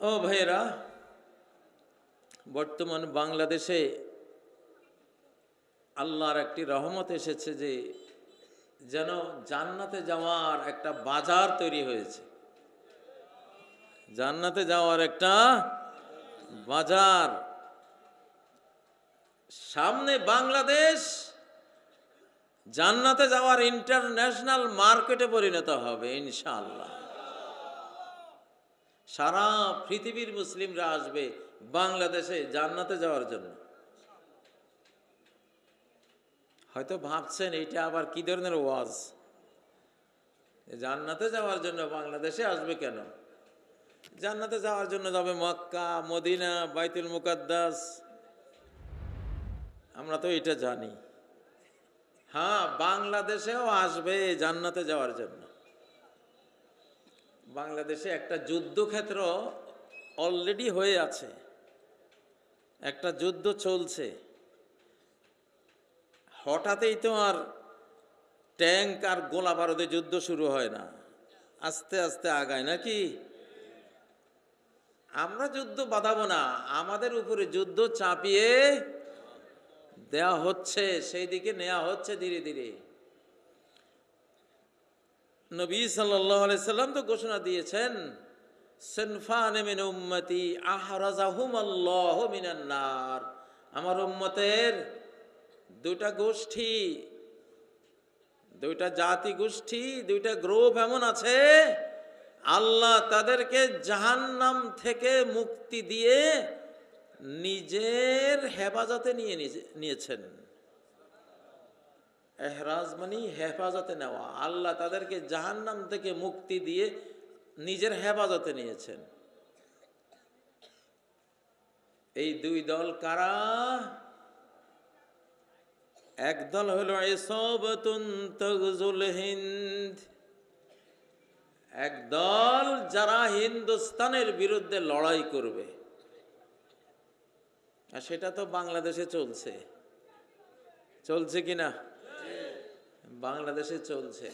ও ভাইয়েরা, বর্তমান বাংলাদেশে আল্লাহর একটি রহমত এসেছে যে যেন জান্নাতে যাওয়ার একটা বাজার তৈরি হয়েছে। জান্নাতে যাওয়ার একটা বাজার। সামনে বাংলাদেশ, জান্নাতে যাওয়ার ইন্টারন্যাশনাল মার্কেটে পরিণত হবে, ইনশাআল্লাহ। সারা পৃথিবীর মুসলিমরা আসবে বাংলাদেশে জান্নাতে যাওয়ার জন্য। হয়তো ভাবছেন, এইটা আবার কি ধরনের ওয়াজ? জান্নাতে যাওয়ার জন্য বাংলাদেশে আসবে কেন? জান্নাতে যাওয়ার জন্য যাবে মক্কা, মদিনা, বাইতুল মুকাদ্দাস। আমরা তো এটা জানি। হ্যাঁ বাংলাদেশেও আসবে জান্নাতে যাওয়ার জন্য। বাংলাদেশে একটা যুদ্ধক্ষেত্র অলরেডি হয়ে আছে। একটা যুদ্ধ চলছে। হঠাৎই তো আর ট্যাঙ্ক আর গোলা বারুদে যুদ্ধ শুরু হয় না। আস্তে আস্তে আগায় নাকি? আমরা যুদ্ধ বাঁধাবো না। আমাদের উপরে যুদ্ধ চাপিয়ে দেয়া হচ্ছে, সেই দিকে নেওয়া হচ্ছে ধীরে ধীরে। নবী আলাইহি সাল্লাম তো ঘোষণা দিয়েছেন, সিনফান উম্মতি আহরাজাহুম আল্লাহু মিনান নার। আমার উম্মতের দুইটা গোষ্ঠী, দুইটা জাতি গোষ্ঠী, দুইটা গ্রুপ এমন আছে, আল্লাহ তাদেরকে জাহান্নাম থেকে মুক্তি দিয়ে নিজের হেফাজতে নিয়ে- নিয়েছেন। এহরাজ মানে হেফাজতে নেওয়া। আল্লাহ তাদেরকে জাহান্নাম থেকে মুক্তি দিয়ে নিজের হেফাজতে নিয়েছেন। এই দুই দল কারা? এক দল হলো হিন্দ। এক দল যারা হিন্দুস্তানের বিরুদ্ধে লড়াই করবে। আর সেটা তো বাংলাদেশে চলছে। চলছে কিনা? বাংলাদেশে চলছে।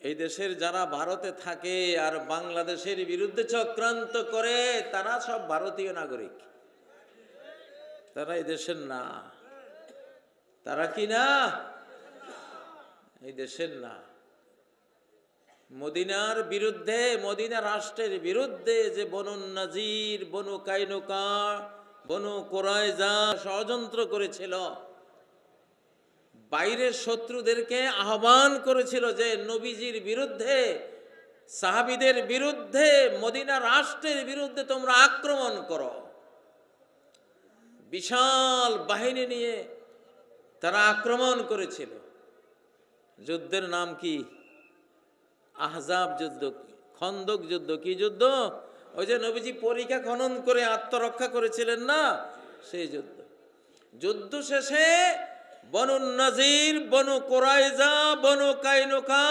এই দেশের যারা ভারতে থাকে আর বাংলাদেশের বিরুদ্ধে চক্রান্ত করে, তারা সব ভারতীয় নাগরিক। তারা এই দেশের না। তারা কি না? এই দেশের না। মদিনার বিরুদ্ধে, মদিনা রাষ্ট্রের বিরুদ্ধে যে বনু নাজির, বনু কাইনুকা, বনু কোরাইজা ষড়যন্ত্র করেছিল বাইরের শত্রুদেরকে আহ্বান করেছিল যে নবীজির বিরুদ্ধে, সাহাবিদের বিরুদ্ধে, মদিনা রাষ্ট্রের বিরুদ্ধে তোমরা আক্রমণ করো। বিশাল বাহিনী নিয়ে তারা আক্রমণ করেছিল। যুদ্ধের নাম কি? আহজাব যুদ্ধ খন্দক যুদ্ধ কি যুদ্ধ? ওই যে নবীজি পরীক্ষা খনন করে আত্মরক্ষা করেছিলেন না? সেই যুদ্ধ। যুদ্ধ শেষে বনু নাজির, বনু কোরাইজা বনু কাইনুকা,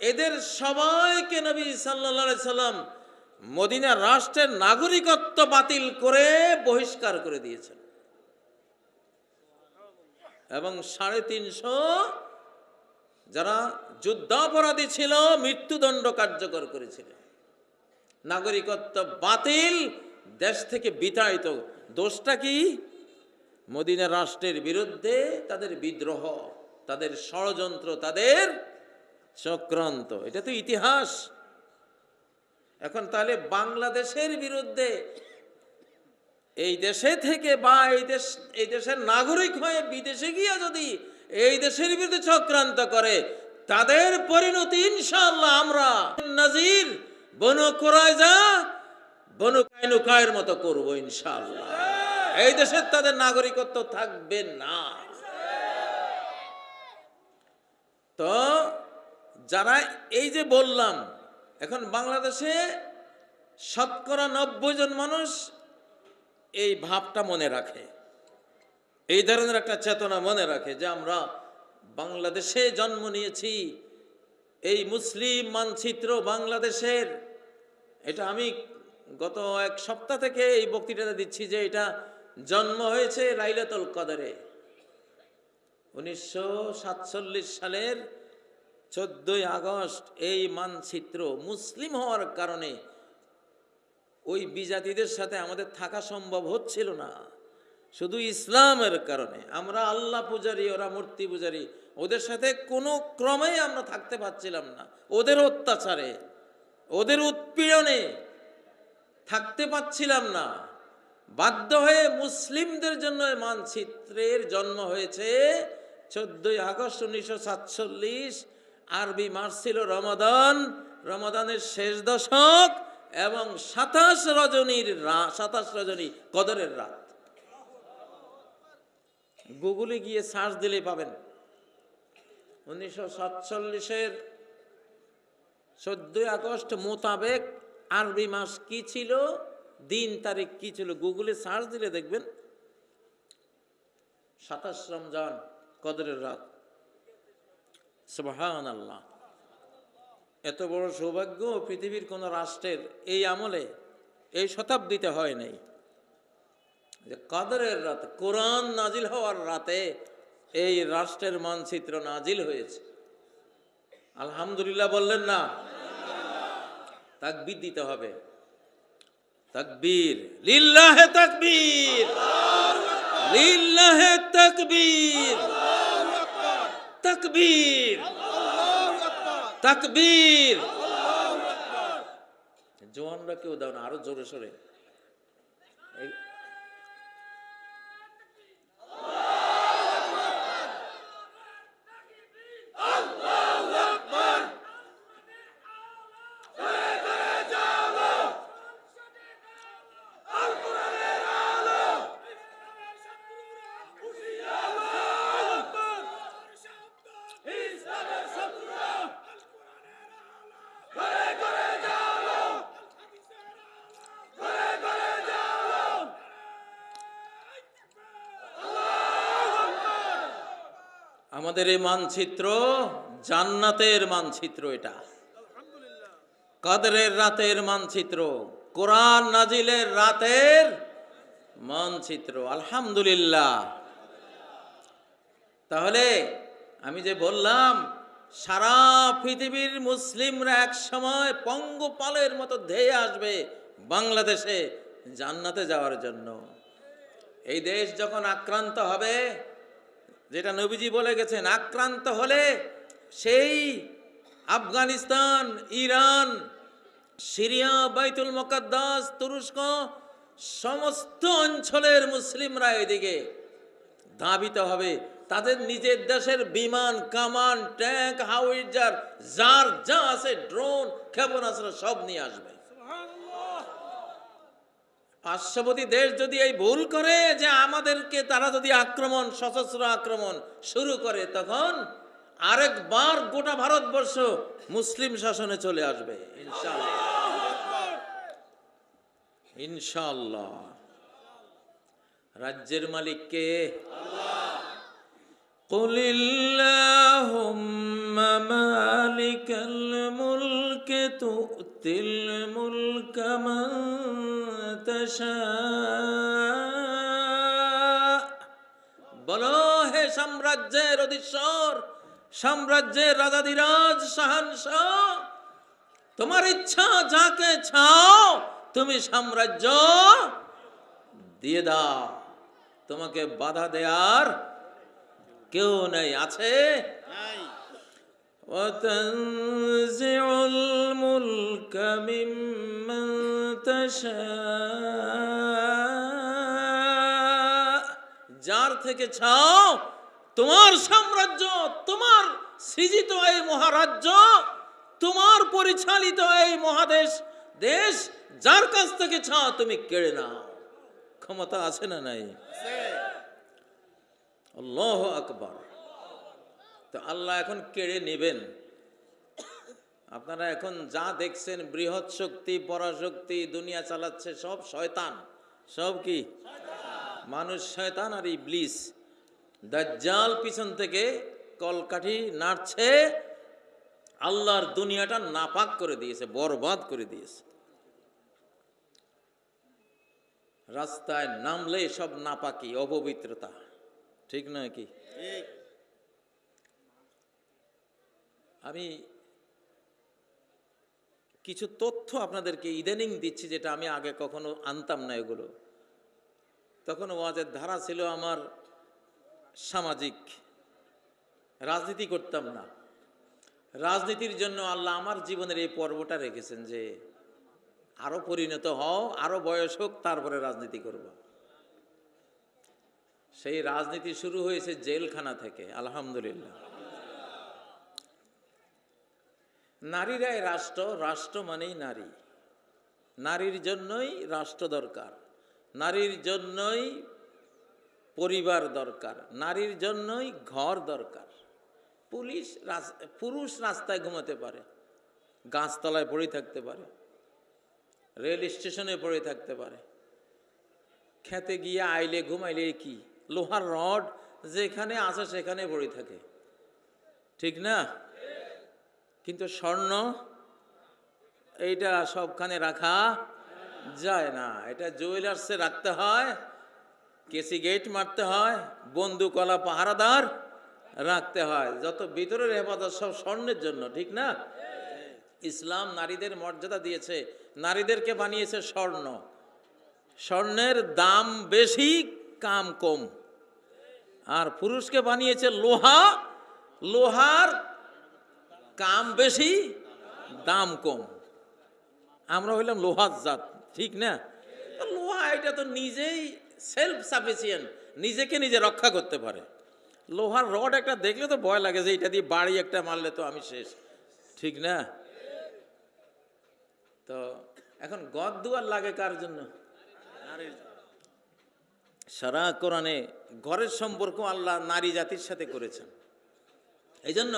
এদের সবাইকে নবী সাল্লা সাল্লাম মদিনা রাষ্ট্রের নাগরিকত্ব বাতিল করে বহিষ্কার করে দিয়েছেন। এবং সাড়ে তিনশো যারা যুদ্ধাপরাধী ছিল, মৃত্যুদণ্ড কার্যকর করেছিলেন নাগরিকত্ব বাতিল, দেশ থেকে বিতাড়িত। দোষটা কি? মদিনা রাষ্ট্রের বিরুদ্ধে তাদের বিদ্রোহ, তাদের ষড়যন্ত্র, তাদের চক্রান্ত। এটা তো ইতিহাস। এখন তাহলে বাংলাদেশের বিরুদ্ধে এই দেশে থেকে বা এই দেশ, এই দেশের নাগরিক হয়ে বিদেশে গিয়ে যদি এই দেশের বিরুদ্ধে চক্রান্ত করে, তাদের পরিণতি ইনশাল্লাহ আমরা নাজির বনু কোরাইজা বনু কাইনুকায়ের মতো করব ইনশাআল্লাহ। এই দেশের তাদের নাগরিকত্ব থাকবে না। তো যারা এই যে বললাম, এখন বাংলাদেশে শতকরা নব্বই জন মানুষ এই ভাবটা মনে রাখে। এই ধরনের একটা চেতনা মনে রাখে যে আমরা বাংলাদেশে জন্ম নিয়েছি, এই মুসলিম মানচিত্র বাংলাদেশের। এটা আমি গত এক সপ্তাহ থেকে এই বক্তৃতাটা দিচ্ছি যে এটা জন্ম হয়েছে লাইলাতুল কদরে। উনিশশো সাতচল্লিশ সালের চোদ্দই আগস্ট এই মানচিত্র মুসলিম হওয়ার কারণে ওই বিজাতিদের সাথে আমাদের থাকা সম্ভব হচ্ছিল না। শুধু ইসলামের কারণে আমরা আল্লাহ পূজারি, ওরা মূর্তি পূজারি, ওদের সাথে কোনো ক্রমে আমরা থাকতে পারছিলাম না। ওদের অত্যাচারে, ওদের উৎপীড়নে থাকতে পারছিলাম না। বাধ্য হয়ে মুসলিমদের জন্য মানচিত্রের জন্ম হয়েছে চোদ্দই আগস্ট উনিশশো সাতচল্লিশ। আরবি মাস ছিল রমাদান। রমাদানের শেষ দশক এবং সাতাশ রজনীর সাতাশ রজনী কদরের রাত। গুগলে গিয়ে সার্চ দিলে পাবেন। উনিশশো সাতচল্লিশের চোদ্দই আগস্ট মোতাবেক আরবি মাস কি ছিল? দিন, তারিখ কি ছিল? গুগলে সার্চ দিলে দেখবেন সাতাশ রমজান, কদরের রাত। সুবহান আল্লাহ এত বড় সৌভাগ্য পৃথিবীর কোন রাষ্ট্রের এই আমলে এই শতাব্দীতে হয় নাই। যে কদরের রাত, কোরআন নাজিল হওয়ার রাতে এই রাষ্ট্রের মানচিত্র নাজিল হয়েছে। আলহামদুলিল্লাহ বললেন না। তাকবীর দিতে হবে। তাকবীর। লিল্লাহে তকবীর। লিল্লাহে তকবীর। তকবীর। তকবীর। জোয়ানরা কেউ দাও না আরও জোরে সোরে। আমাদের এই মানচিত্র জান্নাতের মানচিত্র এটা। কাদরের রাতের মানচিত্র, কোরআন নাজিলের রাতের মানচিত্র, আলহামদুলিল্লাহ। তাহলে আমি যে বললাম, সারা পৃথিবীর মুসলিমরা এক সময় পঙ্গপালের মতো ধেয়ে আসবে বাংলাদেশে জান্নাতে যাওয়ার জন্য। এই দেশ যখন আক্রান্ত হবে যেটা নবীজি বলে গেছেন, আক্রান্ত হলে সেই আফগানিস্তান, ইরান, সিরিয়া, বাইতুল মোকাদ্দাস, তুরস্ক, সমস্ত অঞ্চলের মুসলিমরা এদিকে ধাবিত হবে। তাদের নিজের দেশের বিমান, কামান, ট্যাঙ্ক, হাউইজার, যার যা আছে, ড্রোন, ক্ষেপণাস্ত্র সব নিয়ে আসবে। পার্শ্ববর্তী দেশ যদি এই ভুল করে যে আমাদেরকে তারা যদি আক্রমণ সশস্ত্র আক্রমণ শুরু করে তখন আরেকবার গোটা ভারতবর্ষ মুসলিম শাসনে চলে আসবে ইনশাআল্লাহ ইনশাআল্লাহ রাজ্যের মালিককে قل اللهم مالك الملك تؤتي الملك من تشاء বলো হে সাম্রাজ্যের অধীশ্বর, সাম্রাজ্যের রাজাধিরাজ শাহানশাহ তোমার ইচ্ছা যাকে ছাও তুমি সাম্রাজ্য দিয়ে দাও। তোমাকে বাধা দেয়ার কেউ নেই, আছে? وتنزع الملك ممن تشاء যার থেকে ছাও তোমার সাম্রাজ্য তোমার সৃজিত এই মহারাজ্য তোমার পরিচালিত এই মহাদেশ দেশ যার কাছ থেকে ছাও তুমি কেড়ে নাও ক্ষমতা আছে না নাই আল্লাহ আকবার তো আল্লাহ এখন কেড়ে নেবেন। আপনারা এখন যা দেখছেন বৃহৎ শক্তি পরাশক্তি দুনিয়া চালাচ্ছে সব শয়তান। সব কি? মানুষ শয়তান আর ইবলিস। দাজ্জাল পিছন থেকে কলকাঠি নাড়ছে আল্লাহর দুনিয়াটা নাপাক করে দিয়েছে বরবাদ করে দিয়েছে। রাস্তায় নামলে সব নাপাকি অপবিত্রতা। ঠিক নয় কি? আমি কিছু তথ্য আপনাদেরকে ইদানিং দিচ্ছি যেটা আমি আগে কখনো আনতাম না এগুলো। তখন ওয়াজের ধারা ছিল আমার সামাজিক। রাজনীতি করতাম না। রাজনীতির জন্য আল্লাহ আমার জীবনের এই পর্বটা রেখেছেন যে আরও পরিণত হও, আরও বয়স হোক, তারপরে রাজনীতি করব। সেই রাজনীতি শুরু হয়েছে জেলখানা থেকে, আলহামদুলিল্লাহ। নারীরাই রাষ্ট্র রাষ্ট্র মানেই নারী। নারীর জন্যই রাষ্ট্র দরকার। নারীর জন্যই পরিবার দরকার। নারীর জন্যই ঘর দরকার। পুলিশ পুরুষ রাস্তায় ঘুমাতে পারে। গাছতলায় পড়ে থাকতে পারে। রেল স্টেশনে পড়ে থাকতে পারে। খেতে গিয়ে আইলে ঘুমাইলে কি? লোহার রড যেখানে আছে সেখানে পড়ে থাকে। ঠিক না? কিন্তু স্বর্ণ, এইটা সবখানে রাখা যায় না। এটা জুয়েলার্সে রাখতে হয়, কেসি গেট মারতে হয় বন্দুকলা পাহারাদার রাখতে হয়। যত ভিতরের হেফাজত, সব স্বর্ণের জন্য, ঠিক না? ইসলাম নারীদের মর্যাদা দিয়েছে, নারীদেরকে বানিয়েছে স্বর্ণ। স্বর্ণের দাম বেশি, কাম কম। আর পুরুষকে বানিয়েছে লোহা, লোহার কাম বেশি, দাম কম। আমরা হইলাম লোহার জাত, ঠিক না? লোহা এটা তো নিজেই সেলফ সাফিসিয়েন্ট নিজেকে নিজে রক্ষা করতে পারে। লোহার রড একটা দেখলে তো ভয় লাগে যে এটা দিয়ে বাড়ি একটা মারলে তো আমি শেষ, ঠিক না? তো এখন গদ দুয়ার লাগে কার জন্য? সারা কোরআনে ঘরের সম্পর্ক আল্লাহ নারী জাতির সাথে করেছেন। এই জন্য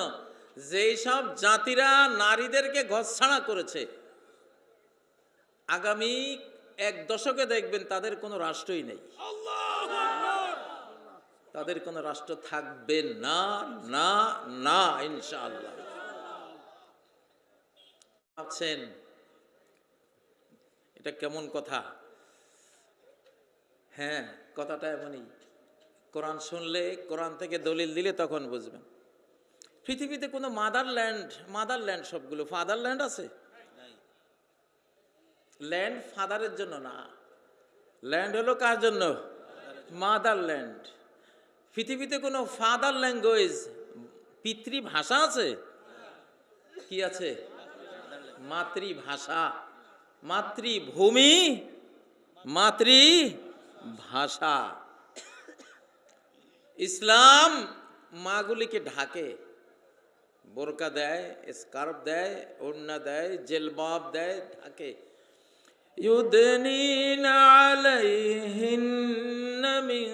যেই সব জাতিরা নারীদেরকে ঘরছাড়া করেছে, আগামী এক দশকে দেখবেন তাদের কোনো রাষ্ট্রই নেই। তাদের কোনো রাষ্ট্র থাকবে না না না, ইনশাআল্লাহ। ভাবছেন, এটা কেমন কথা? হ্যাঁ কথাটা এমনই। কোরআন শুনলে, কোরআন থেকে দলিল দিলে তখন বুঝবেন। পৃথিবীতে কোনো মাদারল্যান্ড মাদারল্যান্ড সবগুলো ফাদারল্যান্ড আছে? ল্যান্ড ফাদারের জন্য না। ল্যান্ড হলো কার জন্য? মাদারল্যান্ড পৃথিবীতে কোনো ফাদার ল্যাঙ্গুয়েজ পিতৃভাষা আছে? কি আছে? মাতৃভাষা। মাতৃভূমি, মাতৃভাষা। ইসলাম মাগুলিকে ঢাকে। বোরকা দেয় স্কার্ফ দেয় ওড়না দেয় জেলবাব দেয় ঢাকে يدنين عليهن من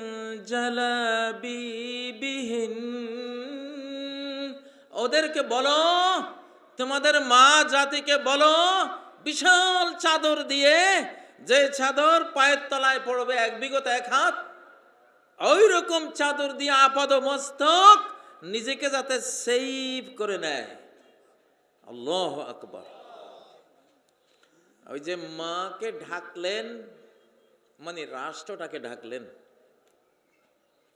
جلابيبهن ওদেরকে বলো তোমাদের মা জাতিকে বলো বিশাল চাদর দিয়ে যে চাদর পায়ের তলায় পড়বে এক বিগত এক হাত ওই রকম চাদর দিয়ে আপাদ মস্তক নিজেকে যাতে সেভ করে নেয়। আল্লাহ আকবার। ওই যে মাকে ঢাকলেন মানে রাষ্ট্রটাকে ঢাকলেন।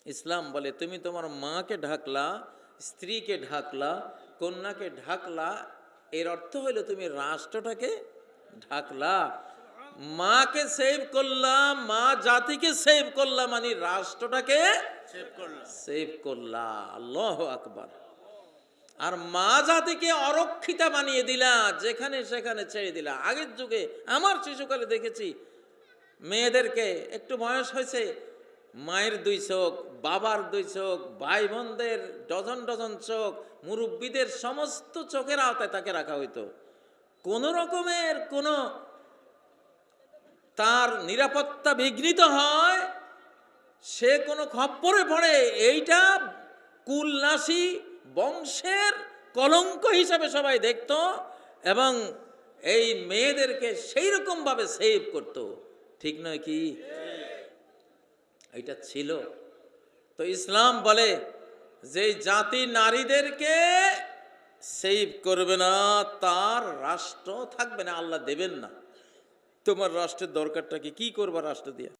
ইসলাম বলে, তুমি তোমার মাকে ঢাকলা, স্ত্রীকে ঢাকলা, কন্যাকে ঢাকলা। এর অর্থ হইল তুমি রাষ্ট্রটাকে ঢাকলা। মাকে সেভ করলাম মা জাতিকে সেভ করলাম মানে রাষ্ট্রটাকে সেভ করলা আল্লাহ আকবার। আর মা জাতিকে অরক্ষিতা বানিয়ে দিলা যেখানে সেখানে ছেড়ে দিলা। আগের যুগে আমার শিশুকালে দেখেছি মেয়েদেরকে একটু বয়স হয়েছে মায়ের দুই চোখ বাবার দুই চোখ ভাই বোনদের ডজন ডজন চোখ মুরব্বীদের সমস্ত চোখের আওতায় তাকে রাখা হইতো। কোনো রকমের কোনো তার নিরাপত্তা বিঘ্নিত হয়, সে কোনো খপ্পরে পড়ে, এইটা কুলনাসি বংশের কলঙ্ক হিসাবে সবাই দেখত এবং এই মেয়েদেরকে সেই রকম ভাবে সেভ করত। ঠিক নয় কি? এটা ছিল। তো ইসলাম বলে যে জাতি নারীদেরকে সেভ করবে না, তার রাষ্ট্র থাকবে না, আল্লাহ দেবেন না। তোমার রাষ্ট্রের দরকারটা কি? করবা রাষ্ট্র দিয়ে?